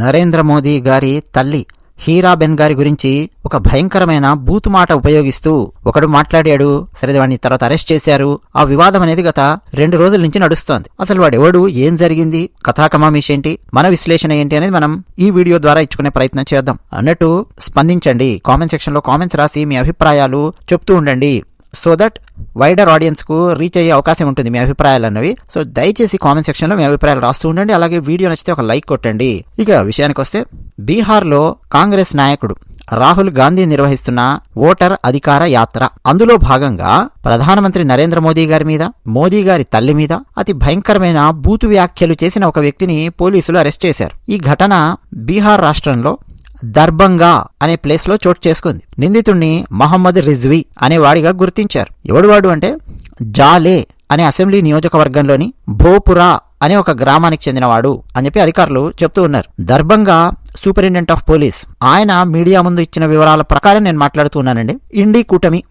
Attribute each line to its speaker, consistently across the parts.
Speaker 1: నరేంద్ర మోదీ గారి తల్లి హీరాబెన్ గారి గురించి ఒక భయంకరమైన బూతు మాట ఉపయోగిస్తూ ఒకడు మాట్లాడాడు సరే వాడిని తర్వాత అరెస్ట్ చేశారు. ఆ వివాదం అనేది గత రెండు రోజుల నుంచి నడుస్తోంది. అసలు వాడెవడు? ఎవడు ఏం జరిగింది? కథాకమామీష్ ఏంటి? మన విశ్లేషణ ఏంటి అనేది మనం ఈ వీడియో ద్వారా ఇచ్చుకునే ప్రయత్నం చేద్దాం. అన్నట్టు స్పందించండి. కామెంట్ సెక్షన్లో కామెంట్స్ రాసి మీ అభిప్రాయాలు చెప్తూ ఉండండి. సో దట్ వైడర్ ఆడియన్స్కు రీచ్ అయ్యే అవకాశం ఉంటుంది మీ అభిప్రాయాలు అన్నవి. సో దయచేసి కామెంట్ సెక్షన్లో మీ అభిప్రాయాలు రాస్తూ ఉండండి. అలాగే వీడియో నచ్చితే ఒక లైక్ కొట్టండి. ఇక విషయానికి వస్తే బీహార్లో కాంగ్రెస్ నాయకుడు రాహుల్ గాంధీ నిర్వహిస్తున్న ఓటర్ అధికార యాత్ర. అందులో భాగంగా ప్రధానమంత్రి నరేంద్ర మోదీ గారి మీద మోదీ గారి తల్లి మీద అతి భయంకరమైన బూతు వ్యాఖ్యలు చేసిన ఒక వ్యక్తిని పోలీసులు అరెస్ట్ చేశారు. ఈ ఘటన బీహార్ రాష్ట్రంలో దర్భంగా అనే ప్లేస్లో చోటు చేసుకుంది. నిందితుణ్ణి మహమ్మద్ రిజ్వి అనే వాడిగా గుర్తించారు. ఎవడు వాడు అంటే జాలే అనే అసెంబ్లీ నియోజకవర్గంలోని భోపురా అనే ఒక గ్రామానికి చెందినవాడు అని చెప్పి అధికారులు చెప్తూ ఉన్నారు. Darbhanga superintendent of police. ఆయన మీడియా ముందు ఇచ్చిన వివరాల ప్రకారం నేను మాట్లాడుతూ ఉన్నానండి. ఇండి కూటమి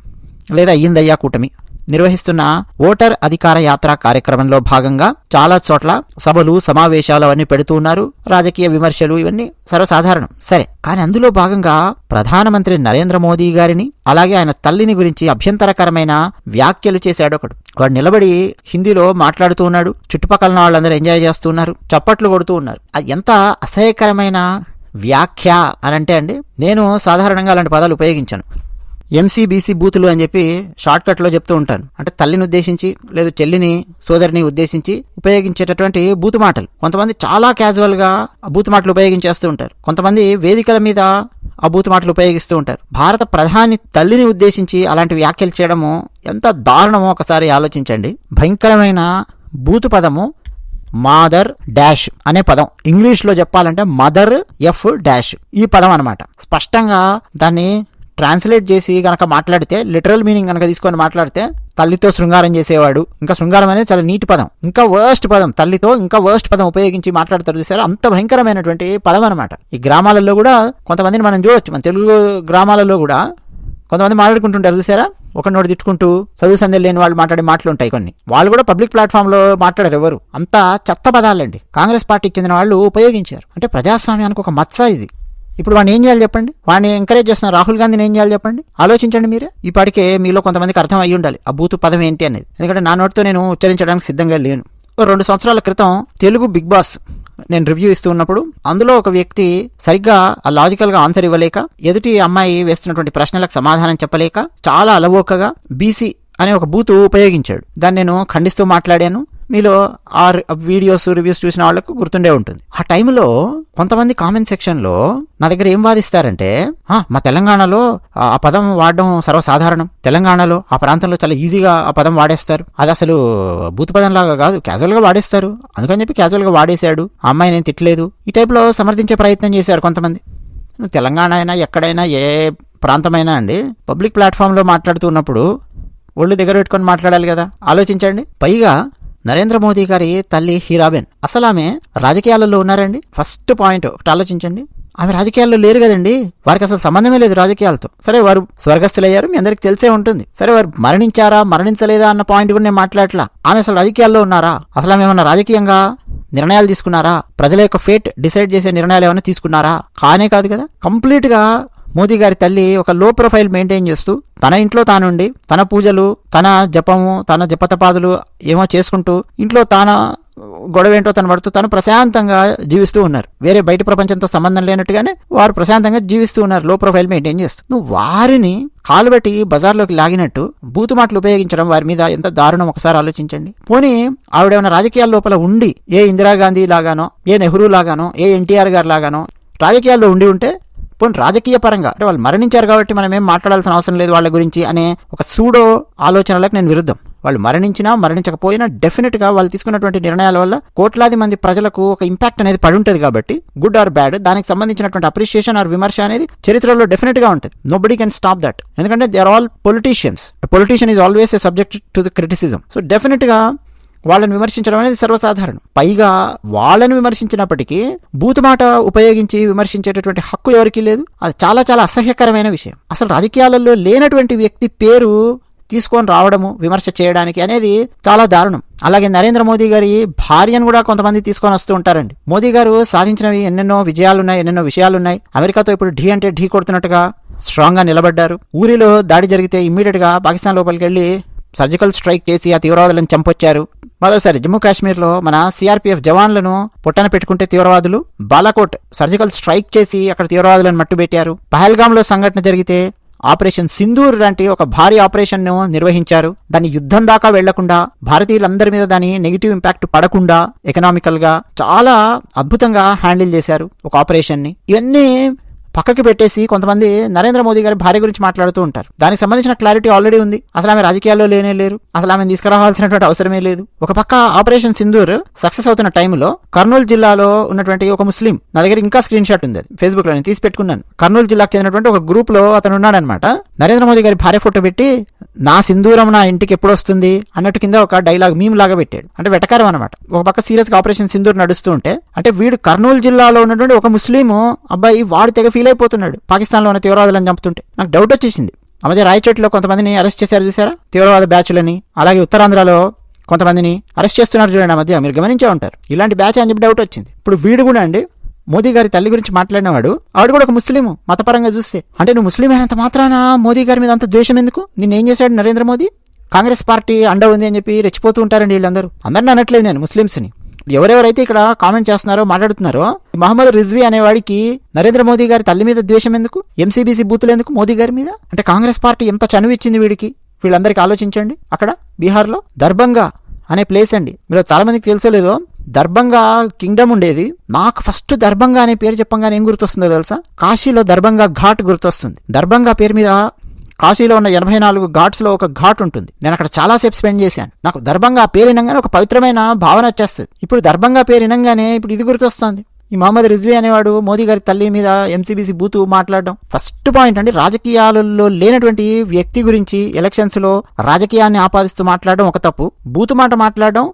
Speaker 1: లేదా ఇందయ్యా కూటమి. నిర్వహిస్తున్న ఓటర్ అధికార యాత్ర కార్యక్రమంలో భాగంగా చాలా చోట్ల సభలు సమావేశాలు అవన్నీ పెడుతూ ఉన్నారు. రాజకీయ విమర్శలు ఇవన్నీ సర్వసాధారణం. సరే కానీ అందులో భాగంగా ప్రధానమంత్రి నరేంద్ర మోదీ గారిని అలాగే ఆయన తల్లిని గురించి అభ్యంతరకరమైన వ్యాఖ్యలు చేశాడు ఒకడు. వాడు నిలబడి హిందీలో మాట్లాడుతూ ఉన్నాడు. చుట్టుపక్కల వాళ్ళందరూ ఎంజాయ్ చేస్తున్నారు చప్పట్లు కొడుతూ ఉన్నారు. అది ఎంత అసహ్యకరమైన వ్యాఖ్య అని అంటే అండి నేను సాధారణంగా అలాంటి పదాలు ఉపయోగించాను. ఎంసీబీసీ బూతులు అని చెప్పి షార్ట్ చెప్తూ ఉంటాను. అంటే తల్లిని ఉద్దేశించి లేదు చెల్లిని సోదరిని ఉద్దేశించి ఉపయోగించేటటువంటి బూతు మాటలు. కొంతమంది చాలా క్యాజువల్గా ఆ బూతు మాటలు ఉపయోగించేస్తూ ఉంటారు. కొంతమంది వేదికల మీద ఆ బూతు మాటలు ఉపయోగిస్తూ ఉంటారు. భారత ప్రధాని తల్లిని ఉద్దేశించి అలాంటి వ్యాఖ్యలు చేయడము ఎంత దారుణమో ఒకసారి ఆలోచించండి. భయంకరమైన బూతు పదము మాదర్ డాష్ అనే పదం. ఇంగ్లీష్లో చెప్పాలంటే మదర్ ఎఫ్ డాష్. ఈ పదం అన్నమాట. స్పష్టంగా దాన్ని ట్రాన్స్లేట్ చేసి కనుక మాట్లాడితే లిటరల్ మీనింగ్ గనక తీసుకొని మాట్లాడితే తల్లితో శృంగారం చేసేవాడు. ఇంకా శృంగారం అనేది చాలా నీటి పదం. ఇంకా వర్స్ట్ పదం. తల్లితో ఇంకా వర్స్ట్ పదం ఉపయోగించి మాట్లాడతారు చూసారు? అంత భయంకరమైనటువంటి పదం అనమాట ఈ గ్రామాలలో కూడా కొంతమందిని మనం చూడొచ్చు. మన తెలుగు గ్రామాలలో కూడా కొంతమంది మాట్లాడుకుంటుంటారు చూసారా? ఒక నోటి తిట్టుకుంటూ చదువు సందేహం లేని వాళ్ళు మాట్లాడే మాటలు ఉంటాయి కొన్ని. వాళ్ళు కూడా పబ్లిక్ ప్లాట్ఫామ్లో మాట్లాడారు ఎవరు. అంతా చెత్త పదాలండి. కాంగ్రెస్ పార్టీకి చెందిన వాళ్ళు ఉపయోగించారు. అంటే ప్రజాస్వామ్యానికి ఒక మత్స ఇది. ఇప్పుడు వాడిని ఏం చేయాలి చెప్పండి? వాడిని ఎంకరేజ్ చేస్తున్న రాహుల్ గాంధీని ఏం చేయాలి చెప్పండి? ఆలోచించండి మీరే. ఇప్పటికే మీలో కొంతమందికి అర్థం అయ్యి ఉండాలి. ఆ బూతు పదం ఏంటి అనేది. ఎందుకంటే నా నోటితో నేను ఉచ్చరించడానికి సిద్ధంగా లేను. ఓ రెండు సంవత్సరాల క్రితం తెలుగు బిగ్ బాస్ నేను రివ్యూ ఇస్తూ ఉన్నప్పుడు అందులో ఒక వ్యక్తి సరిగ్గా ఆ లాజికల్గా ఆన్సర్ ఇవ్వలేక ఎదుటి అమ్మాయి వేస్తున్నటువంటి ప్రశ్నలకు సమాధానం చెప్పలేక చాలా అలవోకగా బీసీ అనే ఒక బూతు ఉపయోగించాడు. దాన్ని నేను ఖండిస్తూ మాట్లాడాను. మీలో ఆ వీడియోస్ రివ్యూస్ చూసిన వాళ్ళకు గుర్తుండే ఉంటుంది. ఆ టైంలో కొంతమంది కామెంట్ సెక్షన్లో నా దగ్గర ఏం వాదిస్తారంటే మా తెలంగాణలో ఆ పదం వాడడం సర్వసాధారణం. తెలంగాణలో ఆ ప్రాంతంలో చాలా ఈజీగా ఆ పదం వాడేస్తారు. అది అసలు బూత్ లాగా కాదు క్యాజువల్గా వాడేస్తారు. అందుకని చెప్పి క్యాజువల్గా వాడేశాడు. ఆ అమ్మాయి నేను తిట్టలేదు. ఈ టైప్లో సమర్థించే ప్రయత్నం చేశారు కొంతమంది. తెలంగాణ అయినా ఎక్కడైనా ఏ ప్రాంతమైనా అండి పబ్లిక్ ప్లాట్ఫామ్లో మాట్లాడుతున్నప్పుడు ఒళ్ళు దగ్గర పెట్టుకొని మాట్లాడాలి కదా. ఆలోచించండి. పైగా నరేంద్ర మోదీ గారి తల్లి హీరాబెన్ అసలు ఆమె రాజకీయాలలో ఉన్నారండి? ఫస్ట్ పాయింట్ ఒకటి ఆలోచించండి. ఆమె రాజకీయాల్లో లేరు కదండి? వారికి అసలు సంబంధమే లేదు రాజకీయాలతో. సరే వారు స్వర్గస్థులయ్యారు మీ అందరికి తెలిసే ఉంటుంది. సరే వారు మరణించారా మరణించలేదా అన్న పాయింట్ కూడా నేను మాట్లాడట్లా. ఆమె అసలు రాజకీయాల్లో ఉన్నారా? అసలు ఆమె ఏమన్నా రాజకీయంగా నిర్ణయాలు తీసుకున్నారా? ప్రజల యొక్క ఫేట్ డిసైడ్ చేసే నిర్ణయాలు ఏమైనా తీసుకున్నారా? కానే కాదు కదా. కంప్లీట్గా మోదీ గారి తల్లి ఒక లో ప్రొఫైల్ మెయింటైన్ చేస్తూ తన ఇంట్లో తానుండి తన పూజలు తన జపము తన జపతపాదులు ఏమో చేసుకుంటూ ఇంట్లో తాన గొడవ ఏంటో తను పడుతూ తను ప్రశాంతంగా జీవిస్తూ ఉన్నారు. వేరే బయట ప్రపంచంతో సంబంధం లేనట్టుగానే వారు ప్రశాంతంగా జీవిస్తూ ఉన్నారు లో ప్రొఫైల్ మెయింటైన్ చేస్తూ. నువ్వు వారిని కాలు బజార్లోకి లాగినట్టు బూతు మాటలు ఉపయోగించడం వారి మీద ఎంత దారుణం ఒకసారి ఆలోచించండి. పోనీ ఆవిడేమైనా రాజకీయాల లోపల ఉండి ఏ ఇందిరాగాంధీ లాగానో ఏ నెహ్రూ లాగానో ఏ ఎన్టీఆర్ గారు లాగానో రాజకీయాల్లో ఉండి ఉంటే పోనీ రాజకీయ పరంగా అంటే వాళ్ళు మరణించారు కాబట్టి మనం ఏం మాట్లాడాల్సిన అవసరం లేదు వాళ్ళ గురించి అనే ఒక సూడో ఆలోచనలకు నేను విరుద్ధం. వాళ్ళు మరణించినా మరణించకపోయినా డెఫినెట్గా వాళ్ళు తీసుకున్నటువంటి నిర్ణయాల వల్ల కోట్లాది మంది ప్రజలకు ఒక ఇంపాక్ట్ అనేది పడి ఉంటుంది కాబట్టి గుడ్ ఆర్ బ్యాడ్ దానికి సంబంధించినటువంటి అప్రిషియేషన్ ఆర్ విమర్శ అనేది చరిత్రలో డెఫినెట్గా ఉంటుంది. Nobody can stop that ఎందుకంటే they are all politicians politician is always a subject to the criticism so డెఫినెట్గా వాళ్ళని విమర్శించడం అనేది సర్వసాధారణం. పైగా వాళ్ళని విమర్శించినప్పటికీ బూతుమాట ఉపయోగించి విమర్శించేటటువంటి హక్కు ఎవరికీ లేదు. అది చాలా చాలా అసహ్యకరమైన విషయం. అసలు రాజకీయాలలో లేనటువంటి వ్యక్తి పేరు తీసుకొని రావడము విమర్శ చేయడానికి అనేది చాలా దారుణం. అలాగే నరేంద్ర మోదీ గారి భార్యను కూడా కొంతమంది తీసుకొని వస్తూ ఉంటారండి. మోదీ గారు సాధించినవి ఎన్నెన్నో విజయాలున్నాయి ఎన్నెన్నో విషయాలున్నాయి. అమెరికాతో ఇప్పుడు ఢీ అంటే ఢీ కొడుతున్నట్టుగా స్ట్రాంగ్గా నిలబడ్డారు. ఊరిలో దాడి జరిగితే ఇమ్మీడియట్గా పాకిస్తాన్ లోపలికి వెళ్ళి సర్జికల్ స్ట్రైక్ చేసి ఆ తీవ్రవాదులను చంపొచ్చారు. మరోసారి జమ్మూ కాశ్మీర్లో మన సీఆర్పీఎఫ్ జవాన్లను పొట్టన పెట్టుకుంటే తీవ్రవాదులు బాలాకోట్ సర్జికల్ స్ట్రైక్ చేసి అక్కడ తీవ్రవాదులను మట్టుబెట్టారు పహల్గామ్లో సంఘటన జరిగితే ఆపరేషన్ సింధూర్ లాంటి ఒక భారీ ఆపరేషన్ను నిర్వహించారు. దాన్ని యుద్ధం దాకా వెళ్ళకుండా భారతీయులందరి మీద దాని నెగిటివ్ ఇంపాక్ట్ పడకుండా ఎకనామికల్గా చాలా అద్భుతంగా హ్యాండిల్ చేశారు ఒక ఆపరేషన్ని. ఇవన్నీ పక్కకి పెట్టేసి కొంతమంది నరేంద్ర మోదీ గారి భార్య గురించి మాట్లాడుతూ ఉంటారు. దానికి సంబంధించిన క్లారిటీ ఆల్రెడీ ఉంది. అసలు ఆమె రాజకీయాల్లో లేనే లేరు. అసలు ఆమె తీసుకురావాల్సినటువంటి అవసరమే లేదు. ఒక పక్క ఆపరేషన్ సింధూర్ సక్సెస్ అవుతున్న టైంలో కర్నూలు జిల్లాలో ఉన్నటువంటి ఒక ముస్లిం నా దగ్గర ఇంకా స్క్రీన్ షాట్ ఉంది అది. ఫేస్బుక్లో నేను తీసి పెట్టుకున్నాను. కర్నూలు జిల్లాకు చెందినటువంటి ఒక గ్రూప్లో అతను ఉన్నాడనమాట నరేంద్ర మోదీ గారి భార్య ఫోటో పెట్టి నా సింధూరం నా ఇంటికి ఎప్పుడు వస్తుంది? అన్నట్టు కింద ఒక డైలాగ్ మీమ్ లాగా పెట్టాడు. అంటే వెటకారం అనమాట ఒక పక్క సీరియస్ ఆపరేషన్ సింధూర్ నడుస్తూ ఉంటే అంటే వీడు కర్నూలు జిల్లాలో ఉన్నటువంటి ఒక ముస్లిం అబ్బాయి వాడు తెగ ఫీల్ అయిపోతున్నాడు. పాకిస్తాన్లో ఉన్న తీవ్రవాదులను చంపుతుంటే. నాకు డౌట్ వచ్చేసింది. ఆ మధ్య రాయచోటిలో కొంతమందిని అరెస్ట్ చేశారు చూసారా తీవ్రవాద బ్యాచ్లని అలాగే ఉత్తరాంధ్రలో కొంతమందిని అరెస్ట్ చేస్తున్నారు చూడండి ఆ మధ్య. మీరు గమనించే ఉంటారు. ఇలాంటి బ్యాచ్ అని చెప్పి డౌట్ వచ్చింది. ఇప్పుడు వీడు కూడా అండి మోదీ గారి తల్లి గురించి మాట్లాడినవాడు. ఆవిడ కూడా ఒక ముస్లిం మతపరంగా చూస్తే. అంటే నువ్వు ముస్లిం అయినంత మాత్రాన మోదీ గారి మీద అంత ద్వేషం ఎందుకు? నిన్నేం చేశాడు నరేంద్ర మోదీ? కాంగ్రెస్ పార్టీ అండ ఉంది అని చెప్పి రెచ్చిపోతూ ఉంటారండి వీళ్ళందరూ. అందరిని అనట్లేదు నేను ముస్లింస్ని ఎవరెవరైతే ఇక్కడ కామెంట్ చేస్తున్నారో మాట్లాడుతున్నారో మహమ్మద్ రిజ్వీ అనేవాడికి నరేంద్ర మోదీ గారి తల్లి మీద ద్వేషం ఎందుకు? ఎంసీబీసీ బూతులు ఎందుకు మోదీ గారి మీద? అంటే కాంగ్రెస్ పార్టీ ఎంత చనువు ఇచ్చింది వీడికి? వీళ్ళందరికీ ఆలోచించండి. అక్కడ బీహార్లో దర్భంగా అనే ప్లేస్ అండి. మీరు చాలా మందికి తెలుసలేదో దర్భంగా కింగ్డమ్ ఉండేది. నాకు ఫస్ట్ దర్భంగా అనే పేరు చెప్పంగానే ఏం గుర్తొస్తుందో తెలుసా? కాశీలో దర్భంగా ఘాట్ గుర్తొస్తుంది. దర్భంగా పేరు మీద కాశీలో ఉన్న ఎనభై నాలుగు ఘాట్స్లో ఒక ఘాట్ ఉంటుంది. నేను అక్కడ చాలాసేపు స్పెండ్ చేశాను. నాకు దర్భంగా పేరినంగానే ఒక పవిత్రమైన భావన వచ్చేస్తుంది. ఇప్పుడు దర్భంగా పేరినంగానే ఇప్పుడు ఇది గుర్తొస్తుంది. ఈ మహమ్మద్ రిజ్వీ అనేవాడు మోదీ గారి తల్లి మీద ఎంసీబీసీ బూతు మాట్లాడడం. ఫస్ట్ పాయింట్ అండి రాజకీయాలలో లేనటువంటి వ్యక్తి గురించి ఎలక్షన్స్లో రాజకీయాన్ని ఆపాదిస్తూ మాట్లాడడం ఒక తప్పు. బూతు మాట మాట్లాడడం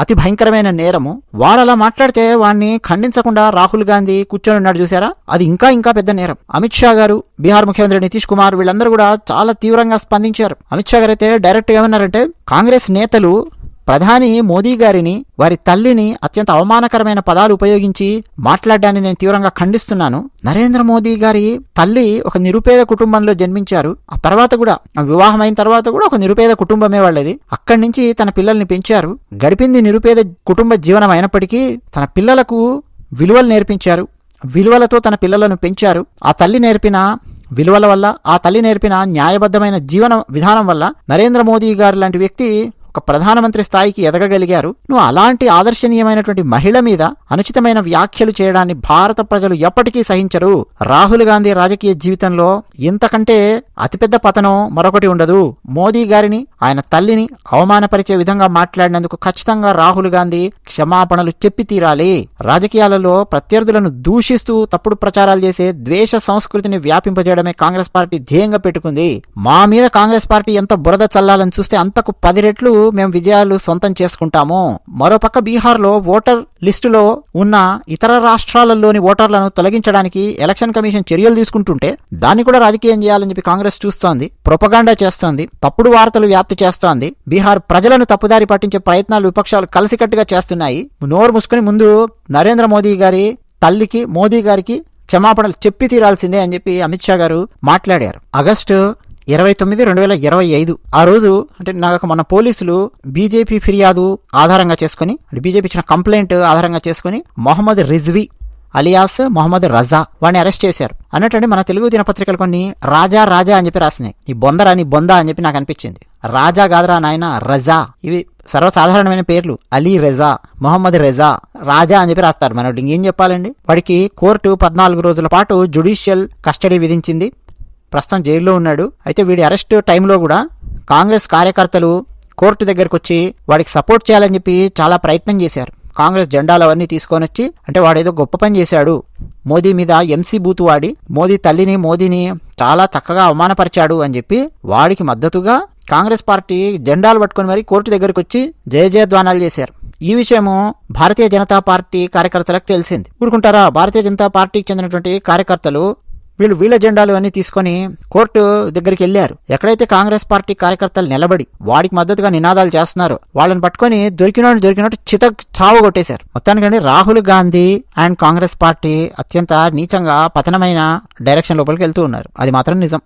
Speaker 1: అతి భయంకరమైన నేరము. వాడు అలా మాట్లాడితే వాడిని ఖండించకుండా రాహుల్ గాంధీ కూర్చొని ఉన్నాడు చూసారా? అది ఇంకా ఇంకా పెద్ద నేరం. అమిత్ షా గారు బీహార్ ముఖ్యమంత్రి నితీష్ కుమార్ వీళ్ళందరూ కూడా చాలా తీవ్రంగా స్పందించారు. అమిత్ షా గారు అయితే డైరెక్ట్గా ఏమన్నారంటే కాంగ్రెస్ నేతలు ప్రధాని మోదీ గారిని వారి తల్లిని అత్యంత అవమానకరమైన పదాలు ఉపయోగించి మాట్లాడడాన్ని నేను తీవ్రంగా ఖండిస్తున్నాను. నరేంద్ర మోదీ గారి తల్లి ఒక నిరుపేద కుటుంబంలో జన్మించారు. ఆ తర్వాత కూడా వివాహం అయిన తర్వాత కూడా ఒక నిరుపేద కుటుంబమే వాళ్ళది. అక్కడి నుంచి తన పిల్లల్ని పెంచారు. గడిపింది నిరుపేద కుటుంబ జీవనం అయినప్పటికీ తన పిల్లలకు విలువలు నేర్పించారు. విలువలతో తన పిల్లలను పెంచారు. ఆ తల్లి నేర్పిన విలువల వల్ల ఆ తల్లి నేర్పిన న్యాయబద్ధమైన జీవన విధానం వల్ల నరేంద్ర మోదీ గారు లాంటి వ్యక్తి ఒక ప్రధానమంత్రి స్థాయికి ఎదగగలిగారు. నువ్వు అలాంటి ఆదర్శనీయమైనటువంటి మహిళ మీద అనుచితమైన వ్యాఖ్యలు చేయడాన్ని భారత ప్రజలు ఎప్పటికీ సహించరు. రాహుల్ గాంధీ రాజకీయ జీవితంలో ఇంతకంటే అతిపెద్ద పతనం మరొకటి ఉండదు. మోదీ గారిని ఆయన తల్లిని అవమానపరిచే విధంగా మాట్లాడినందుకు ఖచ్చితంగా రాహుల్ గాంధీ క్షమాపణలు చెప్పి తీరాలి. రాజకీయాలలో ప్రత్యర్థులను దూషిస్తూ తప్పుడు ప్రచారాలు చేసే ద్వేష సంస్కృతిని వ్యాపింపజేయడమే కాంగ్రెస్ పార్టీ ధ్యేయంగా పెట్టుకుంది. మా మీద కాంగ్రెస్ పార్టీ ఎంత బురద చల్లాలని చూస్తే అంతకు పది రెట్లు మేము విజయాలు సొంతం చేసుకుంటాము. మరోపక్క బీహార్లో ఓటర్ లిస్టులో ఉన్న ఇతర రాష్ట్రాలలోని ఓటర్లను తొలగించడానికి ఎలక్షన్ కమిషన్ చర్యలు తీసుకుంటుంటే దాన్ని కూడా రాజకీయం చేయాలని చెప్పి కాంగ్రెస్ చూస్తోంది ప్రొపగాండా చేస్తోంది తప్పుడు వార్తలు వ్యాప్తి చేస్తోంది. బీహార్ ప్రజలను తప్పుదారి పట్టించే ప్రయత్నాలు విపక్షాలు కలిసికట్టుగా చేస్తున్నాయి. నోరు మూసుకుని ముందు నరేంద్ర మోదీ గారి తల్లికి మోదీ గారికి క్షమాపణలు చెప్పి తీరాల్సిందే అని చెప్పి అమిత్ షా గారు మాట్లాడారు. ఆగస్టు ఇరవై తొమ్మిది రెండు వేల ఇరవై ఐదు. ఆ రోజు అంటే నాకు మన పోలీసులు బీజేపీ ఫిర్యాదు ఆధారంగా చేసుకుని అంటే బీజేపీ ఇచ్చిన కంప్లైంట్ ఆధారంగా చేసుకుని మొహమ్మద్ రిజ్వీ అలియాస్ మొహమ్మద్ రజా వాడిని అరెస్ట్ చేశారు. అన్నట్టు మన తెలుగు దినపత్రికలు కొన్ని రాజా రాజా అని చెప్పి రాసినాయి. నీ బొందరా నీ బొందా అని చెప్పి నాకు అనిపించింది. రాజా గాదరా నాయన రజా. ఇవి సర్వసాధారణమైన పేర్లు. అలీ రెజా మొహమ్మద్ రెజా రాజా అని చెప్పి రాస్తారు. మనం ఇంకేం చెప్పాలండి? వాడికి కోర్టు పద్నాలుగు రోజుల పాటు జుడిషియల్ కస్టడీ విధించింది. ప్రస్తుతం జైల్లో ఉన్నాడు. అయితే వీడి అరెస్ట్ టైంలో కూడా కాంగ్రెస్ కార్యకర్తలు కోర్టు దగ్గరకు వచ్చి వాడికి సపోర్ట్ చేయాలని చెప్పి చాలా ప్రయత్నం చేశారు. కాంగ్రెస్ జెండాలు అవన్నీ తీసుకొని వచ్చి అంటే వాడేదో గొప్ప పని చేశాడు. మోదీ మీద ఎంసీ బూత్ వాడి మోదీ తల్లిని మోదీని చాలా చక్కగా అవమానపరిచాడు అని చెప్పి వాడికి మద్దతుగా కాంగ్రెస్ పార్టీ జెండాలు పట్టుకొని మరి కోర్టు దగ్గరకు వచ్చి జయజయధ్వానాలు చేశారు. ఈ విషయము భారతీయ జనతా పార్టీ కార్యకర్తలకు తెలిసింది. ఊరుకుంటారా? భారతీయ జనతా పార్టీకి చెందినటువంటి కార్యకర్తలు వీళ్ళు వీళ్ళ జెండాలు అన్నీ తీసుకొని కోర్టు దగ్గరికి వెళ్ళారు. ఎక్కడైతే కాంగ్రెస్ పార్టీ కార్యకర్తలు నిలబడి వాడికి మద్దతుగా నినాదాలు చేస్తున్నారో వాళ్ళని పట్టుకొని దొరికినోడు దొరికినట్టు చిత చావు కొట్టేశారు. మొత్తానికండి రాహుల్ గాంధీ అండ్ కాంగ్రెస్ పార్టీ అత్యంత నీచంగా పతనమైన డైరెక్షన్ లోపలికి వెళ్తూ ఉన్నారు. అది మాత్రం నిజం.